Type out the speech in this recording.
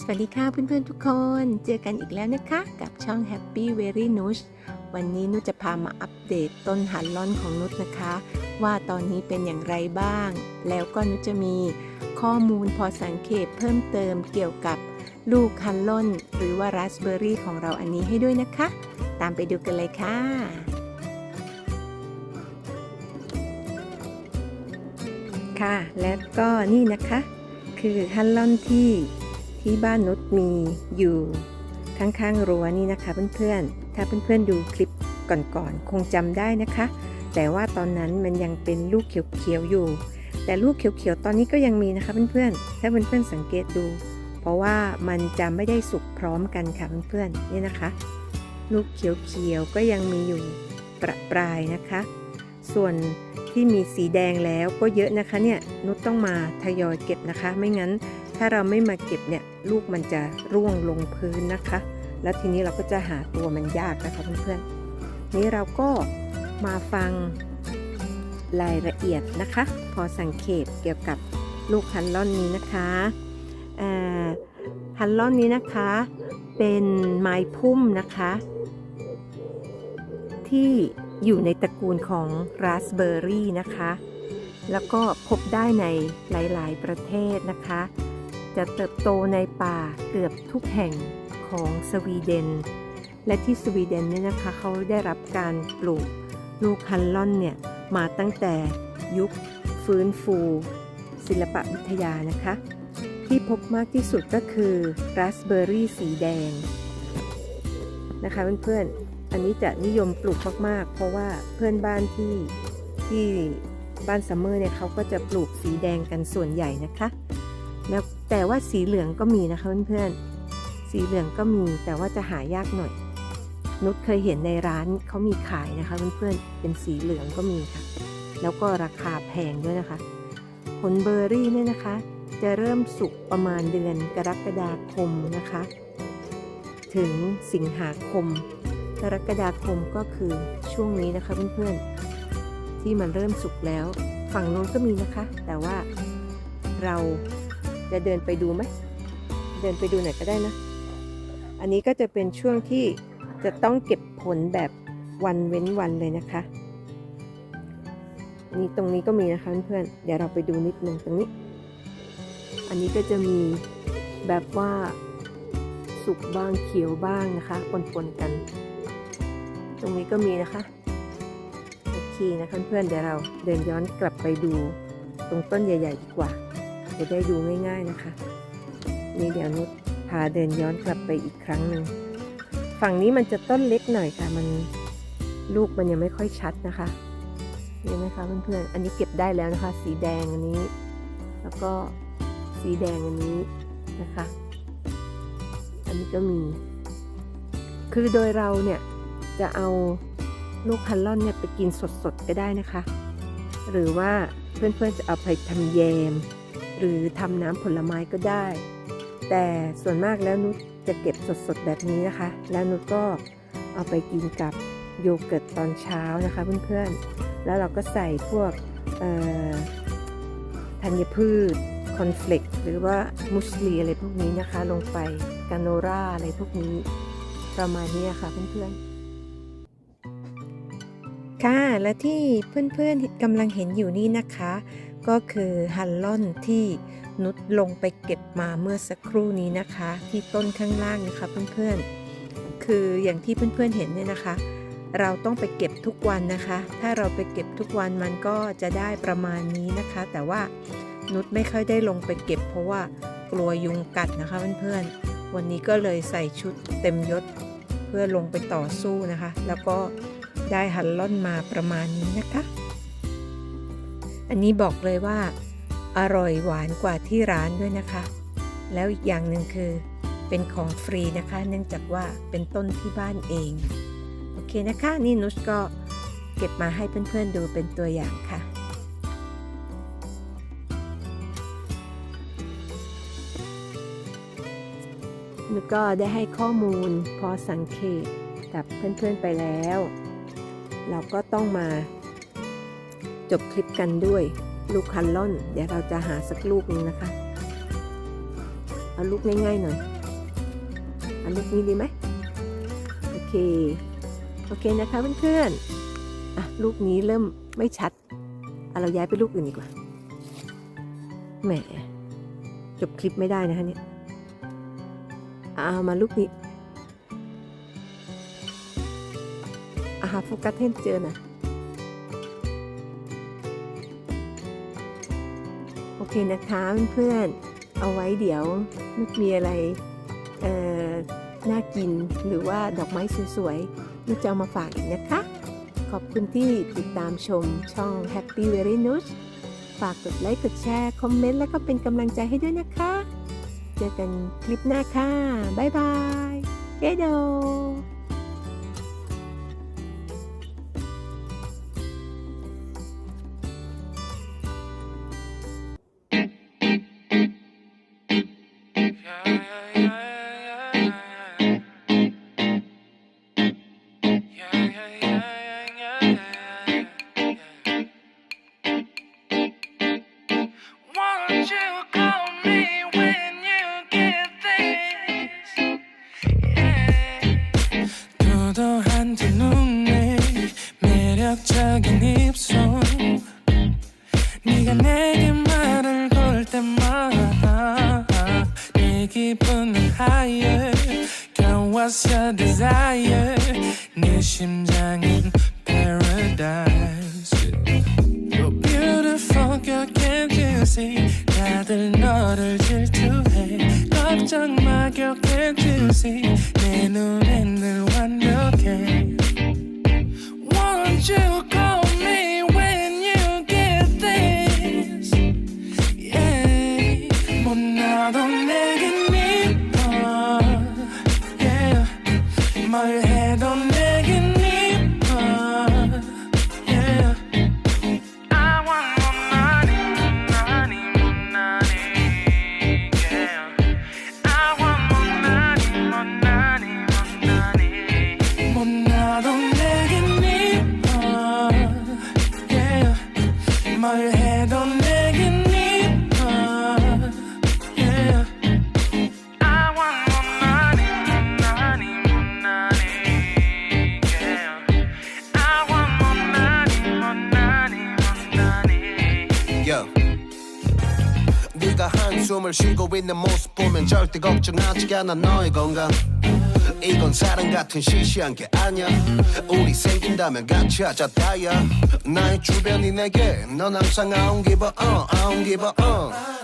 สวัสดีค่ะเพื่อนๆทุกคน เจอกันอีกแล้วนะคะกับช่อง Happy Very Nush วันนี้นุชจะพามาอัปเดตต้นฮันลอนของนุชนะคะ ว่าตอนนี้เป็นอย่างไรบ้าง แล้วก็นุชจะมีข้อมูลพอสังเกตเพิ่มเติมเกี่ยวกับลูกฮันลอนหรือว่าราสเบอร์รี่ของเราอันนี้ให้ด้วยนะคะ ตามไปดูกันเลยค่ะค่ะและก็นี่นะคะ คือฮันลอนที่ ที่บ้านนุชมีอยู่ข้างๆรั้วนี่นะคะเพื่อนๆ ถ้าเพื่อนๆดูคลิปก่อนๆ คงจำได้นะคะ แต่ว่าตอนนั้นมันยังเป็นลูกเขียวๆอยู่ แต่ลูกเขียวๆ ตอนนี้ก็ยังมีนะคะเพื่อนๆ ถ้าเพื่อนๆสังเกตดู เพราะว่ามันจะไม่ได้สุกพร้อมกันค่ะเพื่อนๆ นี่นะคะ ลูกเขียวๆ ก็ยังมีอยู่ประปรายนะคะ ส่วนที่มีสีแดงแล้วก็เยอะนะคะเนี่ยนุชต้องมาทยอยเก็บนะคะ ไม่งั้นถ้าเราไม่มาเก็บเนี่ยลูกมันจะร่วงลงพื้นนะคะ แล้วทีนี้เราก็จะหาตัวมันยากนะคะเพื่อนๆนี้เราก็มาฟังรายละเอียดนะคะ พอสังเกตเกี่ยวกับลูกฮันลอนนี้นะคะอ่าฮันลอนนี้นะคะเป็นไม้พุ่มนะคะ ที่ อยู่ในตระกูลของราสเบอร์รี่นะคะ แล้วก็พบได้ในหลาย ๆ ประเทศนะคะ จะเติบโตในป่าเกือบทุกแห่งของสวีเดน และที่สวีเดนเนี่ยนะคะเขาได้รับการปลูกลูกฮันลอนเนี่ยมาตั้งแต่ยุคฟื้นฟู ศิลปวิทยานะคะ ที่พบมากที่สุดก็คือราสเบอร์รี่สีแดงนะคะเพื่อนๆ อันนี้จะนิยมปลูกมาก ๆ เพราะว่าเพื่อนบ้านที่ที่บ้านซัมเมอร์เนี่ยเขาก็จะปลูกสีแดงกันส่วนใหญ่นะคะแล้วแต่ว่าสีเหลืองก็มีนะคะเพื่อนๆสีเหลืองก็มีแต่ว่าจะหายากหน่อย นุชเคยเห็นในร้านเขามีขายนะคะเพื่อนๆเป็นสีเหลืองก็มีค่ะ แล้วก็ราคาแพงด้วยนะคะ ผลเบอร์รี่เนี่ยนะคะ จะเริ่มสุกประมาณเดือนกรกฎาคมนะคะ ถึงสิงหาคม กรกฎาคมก็คือช่วงนี้นะคะเพื่อนๆ ที่มันเริ่มสุกแล้ว ฝั่งโน้นก็มีนะคะ แต่ว่าเราจะเดินไปดูไหมเดินไปดูหน่อยก็ได้นะ อันนี้ก็จะเป็นช่วงที่จะต้องเก็บผลแบบวันเว้นวันเลยนะคะนี่ตรงนี้ก็มีนะคะเพื่อนๆเดี๋ยวเราไปดูนิดนึงตรงนี้ อันนี้ก็จะมีแบบว่าสุกบ้างเขียวบ้างนะคะปนๆกัน ตรงนี้ก็มีนะคะ โอเคนะคะเพื่อนเดี๋ยวเราเดินย้อนกลับไปดูตรงต้นใหญ่ ๆ ดีกว่า จะได้ดูง่าย ๆนะคะ นี่เดี๋ยวนุชพาเดินย้อนกลับไปอีกครั้งหนึ่ง ฝั่งนี้มันจะต้นเล็กหน่อยค่ะ มันลูกมันยังไม่ค่อยชัดนะคะเห็นไหมคะเพื่อนๆ อันนี้เก็บได้แล้วนะคะ สีแดงอันนี้ แล้วก็สีแดงอันนี้นะคะ อันนี้ก็มี คือโดยเราเนี่ย จะเอาลูกคันลอนเนี่ยไปกินสดๆก็ได้นะคะ หรือว่าเพื่อนๆจะเอาไปทำแยม หรือทำน้ำผลไม้ก็ได้ แต่ส่วนมากแล้วนุชจะเก็บสดๆแบบนี้นะคะ แล้วนุชก็เอาไปกินกับโยเกิร์ตตอนเช้านะคะเพื่อนๆ แล้วเราก็ใส่พวกธัญพืชคอนเฟลกหรือว่ามุสลีอะไรพวกนี้นะคะ ลงไปกาโนราอะไรพวกนี้ประมาณนี้ค่ะเพื่อนๆ ค่ะและที่เพื่อนๆกำลังเห็นอยู่นี่นะคะ ก็คือฮันลอนที่นุชลงไปเก็บมาเมื่อสักครู่นี้นะคะ ที่ต้นข้างล่างนะคะเพื่อนๆ คืออย่างที่เพื่อนๆเห็นเนี่ยนะคะ เราต้องไปเก็บทุกวันนะคะ ถ้าเราไปเก็บทุกวันมันก็จะได้ประมาณนี้นะคะ แต่ว่านุชไม่ค่อยได้ลงไปเก็บ เพราะว่ากลัวยุงกัดนะคะเพื่อนๆวันนี้ก็เลยใส่ชุดเต็มยศ เพื่อลงไปต่อสู้นะคะ แล้วก็ ได้ฮันล่อนมาประมาณนี้นะคะ อันนี้บอกเลยว่า อร่อยหวานกว่าที่ร้านด้วยนะคะ แล้วอีกอย่างหนึ่งคือเป็นของฟรีนะคะ เนื่องจากว่าเป็นต้นที่บ้านเอง โอเคนะคะ นี่นุชก็เก็บมาให้เพื่อนๆดูเป็นตัวอย่างค่ะนุชก็ได้ให้ข้อมูลพอสังเกตกับเพื่อนๆไปแล้ว เราก็ต้องมาจบคลิปกันด้วยลูกคันล่อน เดี๋ยวเราจะหาสักลูกนึงนะคะ เอาลูกง่ายๆหน่อยเอาลูกนี้ดีไหมโอเค โอเคนะคะเพื่อนๆอะลูกนี้เริ่มไม่ชัดเอาเราย้ายไปลูกอื่นดีกว่าแหมจบคลิปไม่ได้นะคะเนี่ยเอามาลูกนี้ หาโฟกัสให้เจอนะโอเคนะคะเพื่อนๆเอาไว้เดี๋ยวนุกมีอะไรน่ากินหรือว่าดอกไม้สวยๆนุกจะเอามาฝากอีกนะคะ ขอบคุณที่ติดตามชมช่อง Happy Very n u s ฝากกดไลค์ กดแชร์ คอมเมนต์ แล้วก็เป็นกำลังใจให้ด้วยนะคะ เจอกันคลิปหน้าค่ะ บ๊ายบาย เกโด Girl what's your desire 내 심장은 paradise You're beautiful girl can't you see 다들 너를 질투해 걱정 마 girl can't you see 내 눈엔 늘 완벽해 Won't you call me when you get this yeah 못나도 숨을 쉬고 있는 모습 보면 절대 걱정하지 않아. 너의 건강. 이건 사랑 같은 시시한 게 아니야. 우리 생긴다면 같이 하자 다야 나의 주변이 내게 넌 항상 I don't give uh